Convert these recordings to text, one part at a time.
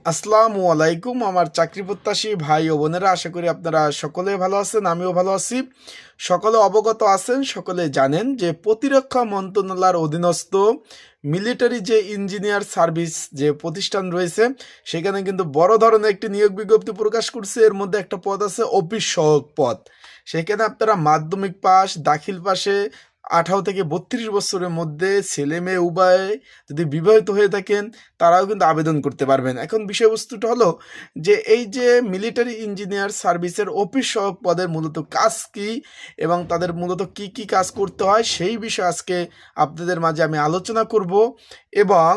আসসালামু আলাইকুম, আমার চাকরি প্রত্যাশী ভাই ও বোনেরা, আশা করি আপনারা সকলে ভালো আছেন, আমিও ভালো আছি। সকলে অবগত আছেন, সকলে জানেন যে প্রতিরক্ষা মন্ত্রণালয়ের অধীনস্থ মিলিটারি যে ইঞ্জিনিয়ার সার্ভিস যে প্রতিষ্ঠান রয়েছে, সেখানে কিন্তু বড় ধরনের একটি নিয়োগ বিজ্ঞপ্তি প্রকাশ করছে। এর মধ্যে একটা পদ আছে, অফিস সহক পদ। সেখানে আপনারা মাধ্যমিক পাস, দাখিল পাশে আঠারো থেকে বত্রিশ বছরের মধ্যে ছেলে মেয়ে উভয়ে যদি বিবাহিত হয়ে থাকেন, তারাও কিন্তু আবেদন করতে পারবেন। এখন বিষয়বস্তুটা হলো যে, এই যে মিলিটারি ইঞ্জিনিয়ার সার্ভিসের অফিস সহক পদের মূলত কাজ কি এবং তাদের মূলত কি কি কাজ করতে হয়, সেই বিষয়ে আজকে আপনাদের মাঝে আমি আলোচনা করব। এবং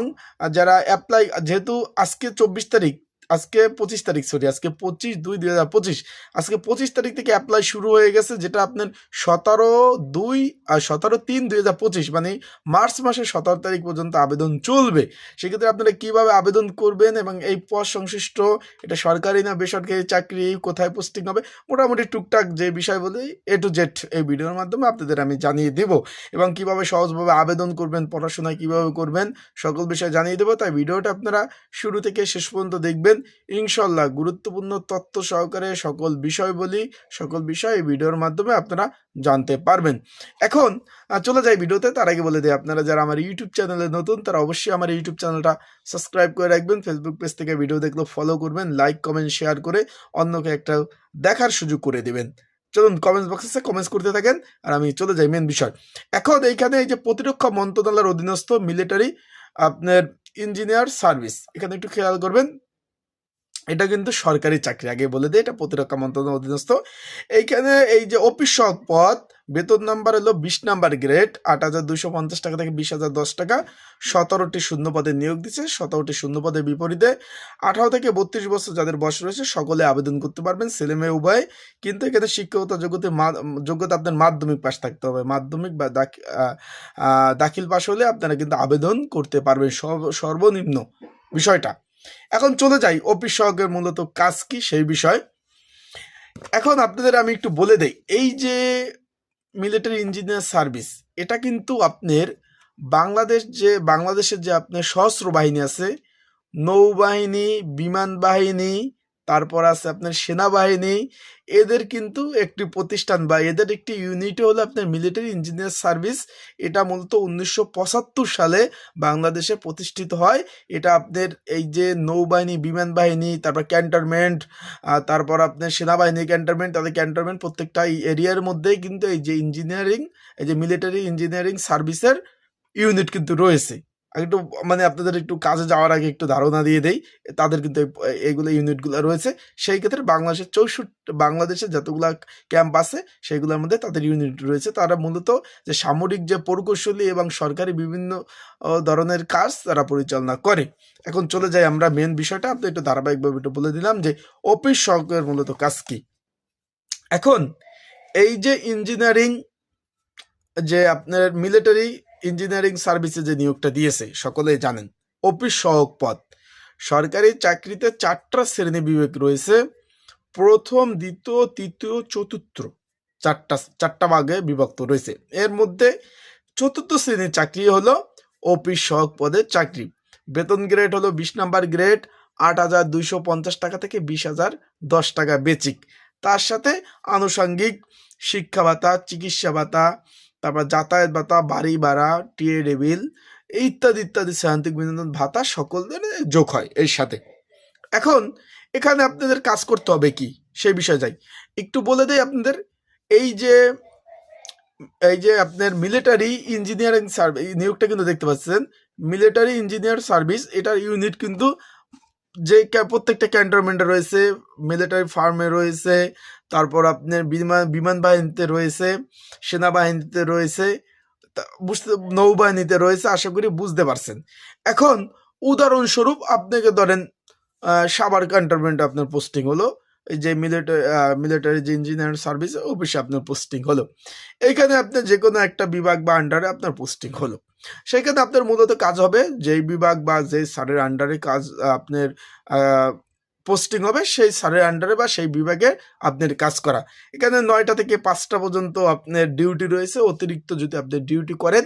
যারা অ্যাপ্লাই যেহেতু আজকে চব্বিশ তারিখ আজকে পঁচিশ তারিখ সরি আজকে পঁচিশ দুই দুই হাজার পঁচিশ। আজকে পঁচিশ তারিখ থেকে অ্যাপ্লাই শুরু হয়ে গেছে যেটা আপনার সতেরো দুই আর সতেরো তিন দুই হাজার পঁচিশ মানে মার্চ মাসের সতেরো তারিখ পর্যন্ত আবেদন চলবে। সেক্ষেত্রে আপনারা কীভাবে আবেদন করবেন এবং এই পদ সংশ্লিষ্ট, এটা সরকারি না বেসরকারি চাকরি, কোথায় পোস্টিং হবে, মোটামুটি টুকটাক যে বিষয় বলে এ টু জেড এই ভিডিওর মাধ্যমে আপনাদের আমি জানিয়ে দেব। এবং কীভাবে সহজভাবে আবেদন করবেন, পড়াশোনায় কীভাবে করবেন, সকল বিষয় জানিয়ে দেবো। তাই ভিডিওটা আপনারা শুরু থেকে শেষ পর্যন্ত দেখবেন। ইনশাল্লাহ গুরুত্বপূর্ণ তথ্য সহকারে সকল বিষয় বলি, সকল বিষয় এই ভিডিওর মাধ্যমে আপনারা জানতে পারবেন। এখন চলে যাই ভিডিওতে। তার আগে বলে দিই, আপনারা যারা আমার ইউটিউব চ্যানেলে নতুন, তারা অবশ্যই আমার ইউটিউব চ্যানেলটা সাবস্ক্রাইব করে রাখবেন। ফেসবুক পেজ থেকে ভিডিও দেখলে ফলো করবেন লাইক কমেন্ট শেয়ার করে অন্যকে একটা দেখার সুযোগ করে দেবেন। চলুন কমেন্টস বক্সে কমেন্টস করতে থাকেন আর আমি চলে যাই মেন বিষয়। এখন এইখানে এই যে প্রতিরক্ষা মন্ত্রণালয়ের অধীনস্থ মিলিটারি আপনার ইঞ্জিনিয়ার সার্ভিস এখানে একটু খেয়াল করবেন। এটা কিন্তু সরকারি চাকরি। আগে বলে দেয় এটা প্রতিরক্ষা মন্ত্রণালয়ের অধীনস্থ। এইখানে এই যে অফিস পদ বেতন নাম্বার হলো বিশ নাম্বার গ্রেড আট হাজার দুশো পঞ্চাশ টাকা থেকে বিশ হাজার দশ টাকা। সতেরোটি শূন্য পদে নিয়োগ দিচ্ছে সতেরোটি শূন্য পদের বিপরীতে। আঠারো থেকে বত্রিশ বছর যাদের বয়স রয়েছে, সকলে আবেদন করতে পারবেন, ছেলে মেয়ে উভয়। কিন্তু এখানে শিক্ষকতা যোগ্যতা যোগ্যতা আপনার মাধ্যমিক পাশ থাকতে হবে। মাধ্যমিক বা দাখিল পাশ হলে আপনারা কিন্তু আবেদন করতে পারবেন। সর্ব- সর্বনিম্ন বিষয়টা। এখন চলে যাই অফিস সহকের মূলত কাজ কি সেই বিষয়। এখন আপনাদের আমি একটু বলে দেই, এই যে মিলিটারি ইঞ্জিনিয়ার সার্ভিস এটা কিন্তু আপনার বাংলাদেশ যে, বাংলাদেশের যে আপনার সশস্ত্র বাহিনী আছে, নৌবাহিনী, বিমান বাহিনী তারপর আছে আপনার সেনাবাহিনী। এদের কিন্তু একটি প্রতিষ্ঠান বা এদের একটি ইউনিট হলো আপনার মিলিটারি ইঞ্জিনিয়ার সার্ভিস এটা মূলত উনিশশো পঁচাত্তর সালে বাংলাদেশে প্রতিষ্ঠিত হয়। এটা আপনার এই যে নৌবাহিনী, বিমান বাহিনী, তারপর ক্যান্টনমেন্ট তারপর আপনার সেনাবাহিনী ক্যান্টনমেন্ট তাদের ক্যান্টনমেন্ট প্রত্যেকটা এরিয়ার মধ্যেই কিন্তু এই যে ইঞ্জিনিয়ারিং এই যে মিলিটারি ইঞ্জিনিয়ারিং সার্ভিসের ইউনিট কিন্তু রয়েছে। একটু মানে আপনাদের একটু কাজে যাওয়ার আগে একটু ধারণা দিয়ে দেই। তাদের কিন্তু এইগুলো ইউনিটগুলো রয়েছে। সেই ক্ষেত্রে বাংলাদেশের চৌষট্টি, বাংলাদেশের যতগুলা ক্যাম্প আছে সেগুলোর মধ্যে তাদের ইউনিট রয়েছে। তারা মূলত যে সামরিক যে প্রকৌশলী এবং সরকারি বিভিন্ন ধরনের কাজ তারা পরিচালনা করে। এখন চলে যাই আমরা মেন বিষয়টা। আপনি একটু ধারাবাহিকভাবে একটু বলে দিলাম যে অফিস সহকের মূলত কাজ কি। এখন এই যে ইঞ্জিনিয়ারিং যে আপনার মিলিটারি ইঞ্জিনিয়ারিং সার্ভিসে যে নিয়োগটা দিয়েছে, সকলেই জানেন, অফিস সহক পদ। সরকারি চাকরিতে চারটা শ্রেণি বিবেক রয়েছে, প্রথম, দ্বিতীয়, তৃতীয়, চতুর্থ। চারটা চারটা ভাগে বিভক্ত রয়েছে। এর মধ্যে চতুর্থ শ্রেণির চাকরি হলো অফিস সহক পদের চাকরি। বেতন গ্রেড হলো বিশ নাম্বার গ্রেড, আট হাজার দুইশো পঞ্চাশ টাকা থেকে বিশ হাজার দশ টাকা বেচিক। তার সাথে আনুষঙ্গিক শিক্ষা ভাতা, চিকিৎসা ভাতা তারপর যাতায়াত ভাতা, বাড়ি ভাড়া টিএ টেবিল ইত্যাদি ইত্যাদি সায়ন্তিক বিনোদন ভাতা সকল যোগ হয় এর সাথে। এখন এখানে আপনাদের কাজ করতে হবে কি? সেই বিষয়ে যাই। একটু বলে দেই আপনাদের, এই যে এই যে আপনার মিলিটারি ইঞ্জিনিয়ারিং সার্ভিস নিয়োগটা কিন্তু দেখতে পাচ্ছেন মিলিটারি ইঞ্জিনিয়ার সার্ভিস এটার ইউনিট কিন্তু যে প্রত্যেকটা ক্যান্টনমেন্টে রয়েছে মিলিটারি ফার্মে রয়েছে তারপর আপনার বিমান বিমান বাহিনীতে রয়েছে সেনাবাহিনীতে রয়েছে বুঝতে নৌবাহিনীতে রয়েছে আশা করি বুঝতে পারছেন। এখন উদাহরণস্বরূপ আপনাকে ধরেন আহ, সাভার ক্যান্টনমেন্টে আপনার পোস্টিং হলো এই যে মিলিটারি মিলিটারি যে ইঞ্জিনিয়ার সার্ভিস অফিসে আপনার পোস্টিং হলো। এইখানে আপনার যে কোনো একটা বিভাগ বা আন্ডারে আপনার পোস্টিং হলো। সেখানে আপনার মূলত কাজ হবে যেই বিভাগ বা যেই স্যারের আন্ডারে কাজ আপনার পোস্টিং হবে, সেই স্যারের আন্ডারে বা সেই বিভাগে আপনার কাজ করা। এখানে নয়টা থেকে পাঁচটা পর্যন্ত আপনার ডিউটি রয়েছে, অতিরিক্ত যদি আপনি ডিউটি করেন,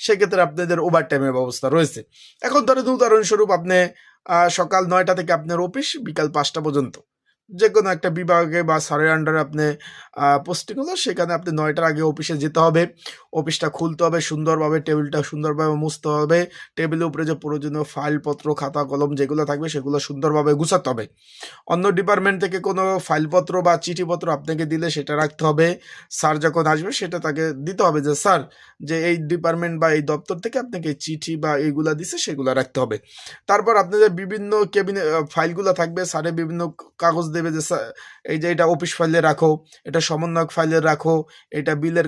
সেক্ষেত্রে আপনাদের ওভার টাইমের ব্যবস্থা রয়েছে। এখন ধরেন, উদাহরণস্বরূপ আপনি সকাল নয়টা থেকে আপনার অফিস বিকাল পাঁচটা পর্যন্ত। যে কোনো একটা বিভাগে বা স্যারের আন্ডারে আপনি পোস্টিং হলো, সেখানে আপনি নয়টার আগে অফিসে যেতে হবে। অফিসটা খুলতে হবে, সুন্দরভাবে টেবিলটা সুন্দরভাবে মুছতে হবে, টেবিলের উপরে যে প্রয়োজনীয় ফাইলপত্র খাতা কলম যেগুলো থাকবে সেগুলো সুন্দরভাবে গুছাতে হবে। অন্য ডিপার্টমেন্ট থেকে কোনো ফাইলপত্র বা চিঠিপত্র আপনাকে দিলে সেটা রাখতে হবে। স্যার যখন আসবে সেটা তাকে দিতে হবে যে, স্যার, যে এই ডিপার্টমেন্ট বা এই দপ্তর থেকে আপনাকে চিঠি বা এইগুলা দিছে সেগুলো রাখতে হবে। তারপর আপনাদের বিভিন্ন কেবিনে ফাইলগুলো থাকবে স্যারে বিভিন্ন কাগজ দেবে যে এই যে এটা অফিস ফাইলে রাখো, এটা সমন্বয়ক ফাইলে রাখো, এটা বিলের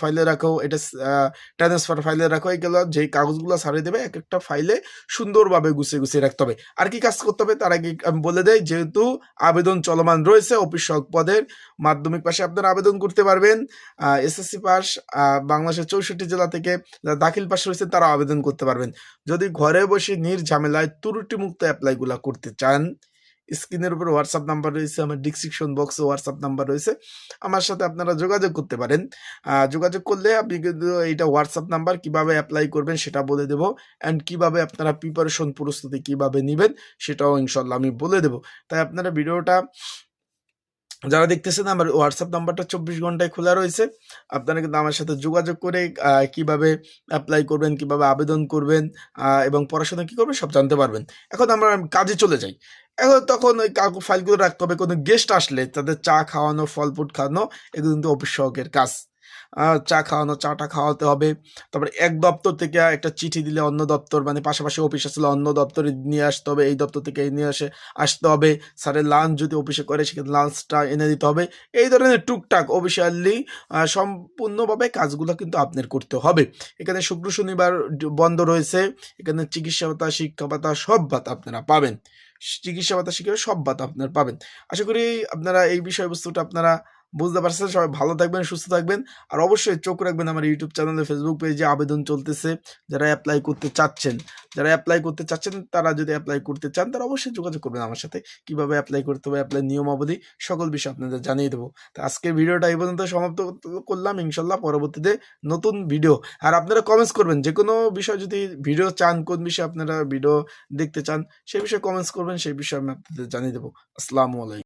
ফাইলে রাখো, এটা ট্রান্সফার ফাইলে রাখো এগুলো যেই কাগজগুলো সারিয়ে দেবে এক একটা ফাইলে সুন্দরভাবে গুছিয়ে গুছিয়ে রাখতে হবে। আর কি কাজ করতে হবে, তার আগে আমি বলে দেয় যেহেতু আবেদন চলমান রয়েছে অফিস পদের মাধ্যমিক পাশে আপনারা আবেদন করতে পারবেন এসএসসি পাস বাংলাদেশের চৌষট্টি জেলা থেকে দাখিল পাশ রয়েছে তারা আবেদন করতে পারবেন। যদি ঘরে বসে নির্ঝামেলায় ত্রুটিমুক্ত অ্যাপ্লাইগুলো করতে চান স্ক্রিনের উপর হোয়াটসঅ্যাপ নাম্বার রয়েছে, আমার ডিসক্রিপশন বক্সে হোয়াটসঅ্যাপ নাম্বার রয়েছে। আমার সাথে আপনারা যোগাযোগ করতে পারেন। যোগাযোগ করলে আপনি কিন্তু এইটা হোয়াটসঅ্যাপ নাম্বার কীভাবে অ্যাপ্লাই করবেন সেটা বলে দেবো অ্যান্ড কীভাবে আপনারা প্রিপারেশন প্রস্তুতি কীভাবে নেবেন সেটাও ইনশাল্লাহ আমি বলে দেবো। তাই আপনারা ভিডিওটা যারা দেখতেছেন, আমার হোয়াটসঅ্যাপ নাম্বারটা চব্বিশ ঘন্টায় খোলা রয়েছে। আপনারা কিন্তু আমার সাথে যোগাযোগ করে কীভাবে অ্যাপ্লাই করবেন, কীভাবে আবেদন করবেন এবং পড়াশোনা কী করবেন সব জানতে পারবেন। এখন আমরা কাজে চলে যাই। এখন তখন ওই কাকু ফাইলগুলো রাখতে হবে, কোনো গেস্ট আসলে তাদের চা খাওয়ানো ফল ফুড খাওয়ানো, এগুলো কিন্তু অফিস সহকের কাজ। চা খাওয়ানো, চাটা খাওয়াতে হবে। তারপরে এক দপ্তর থেকে একটা চিঠি দিলে অন্য দপ্তর মানে পাশাপাশি অফিস আসলে অন্য দপ্তরে নিয়ে আসতে হবে। এই দপ্তর থেকে নিয়ে আসে আসতে হবে। স্যারের লাঞ্চ যদি অফিসে করে, সেক্ষেত্রে লাঞ্চটা এনে দিতে হবে। এই ধরনের টুকটাক অফিসিয়ালি সম্পূর্ণভাবে কাজগুলো কিন্তু আপনার করতে হবে। এখানে শুক্র, শনিবার বন্ধ রয়েছে। এখানে চিকিৎসা ভাতা, শিক্ষা ভাতা, সব ভাতা আপনারা পাবেন। চিকিৎসা ভাতা, শিক্ষা সব ভাতা আপনারা পাবেন। আশা করি আপনারা এই বিষয়বস্তুটা আপনারা বুঝতে পারছেন? সবাই ভালো থাকবেন, সুস্থ থাকবেন। আর অবশ্যই চোখ রাখবেন আমার ইউটিউব চ্যানেলে ফেসবুক পেজে আবেদন চলতেছে। যারা অ্যাপ্লাই করতে চাচ্ছেন, যারা অ্যাপ্লাই করতে চাচ্ছেন, তারা যদি অ্যাপ্লাই করতে চান, তারা অবশ্যই যোগাযোগ করবেন আমার সাথে। কীভাবে অ্যাপ্লাই করতে হবে অ্যাপ্লাই নিয়মাবলী, সকল বিষয় আপনাদের জানিয়ে দেবো। তো আজকের ভিডিওটা এই পর্যন্ত সমাপ্ত করলাম। ইনশাল্লাহ পরবর্তীতে নতুন ভিডিও আর আপনারা কমেন্টস করবেন যে কোনো বিষয় যদি ভিডিও চান, কোন বিষয়ে আপনারা ভিডিও দেখতে চান সেই বিষয়ে কমেন্টস করবেন, সেই বিষয়ে আমি আপনাদের জানিয়ে দেবো। আসসালামু আলাইকুম।